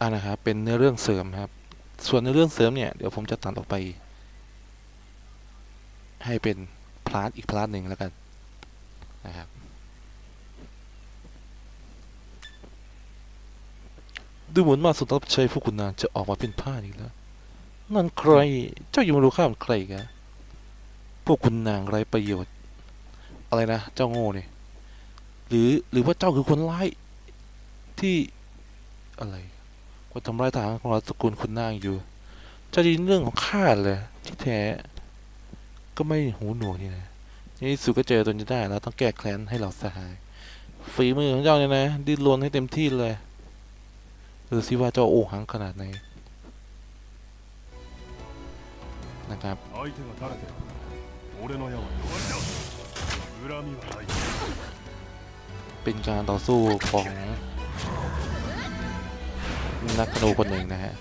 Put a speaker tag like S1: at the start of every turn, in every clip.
S1: อ่านะครับเป็นเนื้อเรื่องเสริมครับ ส่วนเนื้อเรื่องเสริมเนี่ยเดี๋ยวผมจะตัดออกไป ให้เป็นพลาร์ทอีกพลาร์ทหนึ่งแล้วกันนะครับดูเหมือนมาสุดรับใช้พวกคุณนางจะออกมาเป็นผ้าอีกแล้วนั่นใครเจ้าอยังไม่รู้ข้ามใครกันพวกคุณนางไรประโยชน์ อะไรนะ เจ้าโง่เนี่ยหรือหรือว่าเจ้าคือคนร้ายที่อะไร ก็ทำร้ายทหารของเราสกุลคุณนางอยู่จะดีเรื่องของข้าเลยที่แท้ ก็ไม่หูหนวกนี่นะในี่สุก็เจอตัวนี้ได้แล้วต้องแก้แค้นให้เราสหายฝีมือของเจ้าเนี่ยนะ ดิ้นรนให้เต็มที่เลยดูสิว่าเจ้าโอหังขนาดไหนนะครับเป็นการต่อสู้ของ นักธนูคนหนึ่งนะฮะ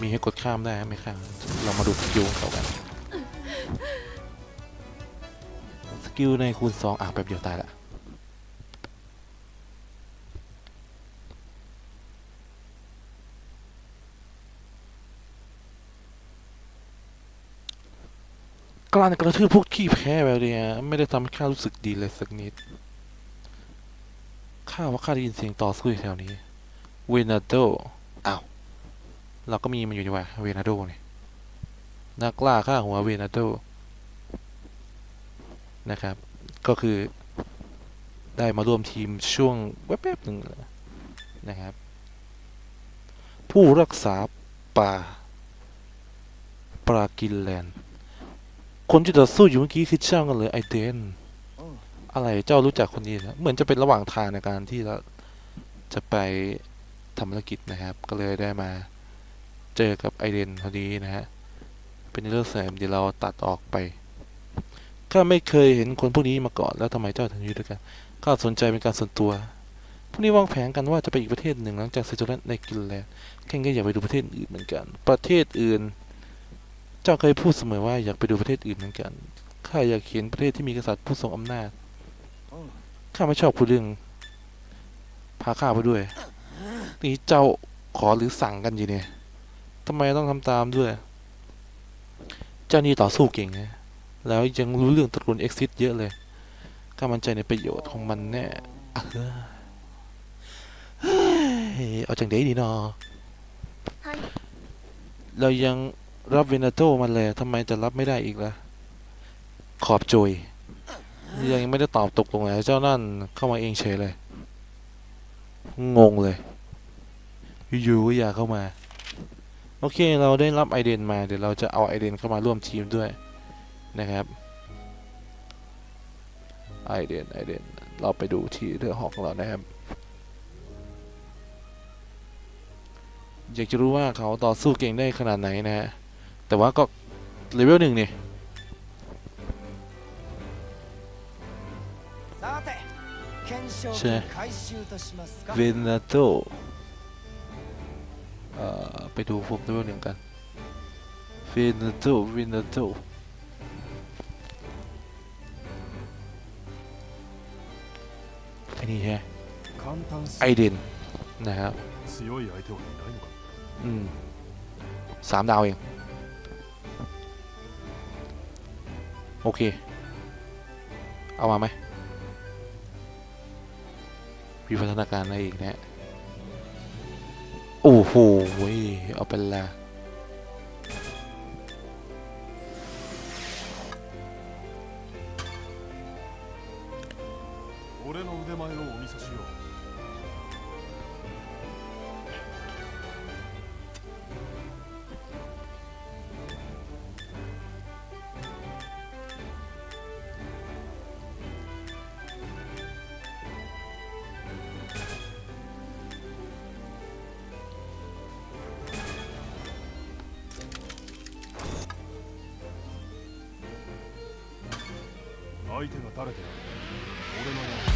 S1: มีให้กดข้ามได้ไหมครับ เรามาดูสกิลเขากัน สกิลในคูณ 2 อะแบบเดียวตายละกลั่นกระทืบพวกขี้แพ้แบบนี้ไม่ได้ทำให้ข้ารู้สึกดีเลยสักนิดาว่าข้าได้ยินเสียงต่อสู้อยู่แถวนี้เวนาโดอ้าวเราก็มีมันอยู่ดีว่าเวนาโดเนี่ยนักล่าฆ่าหัวเวนาโดนะครับ ก็คือได้มาร่วมทีมช่วงแวบๆหนึ่งนะครับ ผู้รักษาป่าปรากินแลนด์คนที่ต่อสู้อยู่เมื่อกี้คือเจ้ากันเลยไอเดน อะไรเจ้ารู้จักคนนี้นะเหมือนจะเป็นระหว่างทางในการที่เราจะไปทำธุรกิจนะครับ ก็เลยได้มาเจอกับไอเดนพอดีนะฮะ เป็นเรื่องเสริมเดี๋ยวเราตัดออกไปข้าไม่เคยเห็นคนพวกนี้มาก่อนแล้วทำไมเจ้าถึงอยู่ด้วยกันข้าสนใจเป็นการส่วนตัวพวกนี้วางแผนกันว่าจะไปอีกประเทศหนึ่งหลังจากเซจูรันในกินแลนด์แค่ก็อยากไปดูประเทศอื่นเหมือนกัน ประเทศอื่น เจ้าเคยพูดเสมอว่าอยากไปดูประเทศอื่นเหมือนกันข้าอยากเห็นประเทศที่มีกษัตริย์ผู้ทรงอำนาจ ข้าไม่ชอบพูดเรื่องพาข้าไปด้วยนี่เจ้าขอหรือสั่งกันอยู่เนี่ยทำไมต้องทำตามด้วย เจ้านี่ต่อสู้เก่งนะแล้วยังรู้เรื่องตระกูลเอ็กซิสเยอะเลยข้ามั่นใจในประโยชน์ของมันแน่เออเฮ้ยเอาจังเดดีเนาะเรายังรับเวนาโตมาเลยทำไมจะรับไม่ได้อีกล่ะ ขอบโจย ยังไม่ได้ตอบตกลงเลยเจ้านั่นเข้ามาเองเฉยเลย งงเลย อยู่ๆก็อยากเข้ามา โอเคเราได้รับไอเดนมาเดี๋ยวเราจะเอาไอเดนเข้ามาร่วมทีมด้วยนะครับไอเดนไอเดนเราไปดูที่เรือหอกของเรานะครับอยากจะรู้ว่าเขาต่อสู้เก่งได้ขนาดไหนนะฮะแต่ว่าก็เลเวลหนึ่งเนี่ย
S2: じ
S1: เวนาโตไปดูพวกเลเวลหนึ่งกันเวนาโตเวนาโตไอ้นี่ใช่ไอเดนนะครับอืมสามดาวเอง โอเค เอามาไหม วิวัฒนาการอะไรอีกนะฮะโอ้โหเว้ยเอาเป็นละ
S3: 俺の腕前をお見せしよう 相手が誰である俺のよう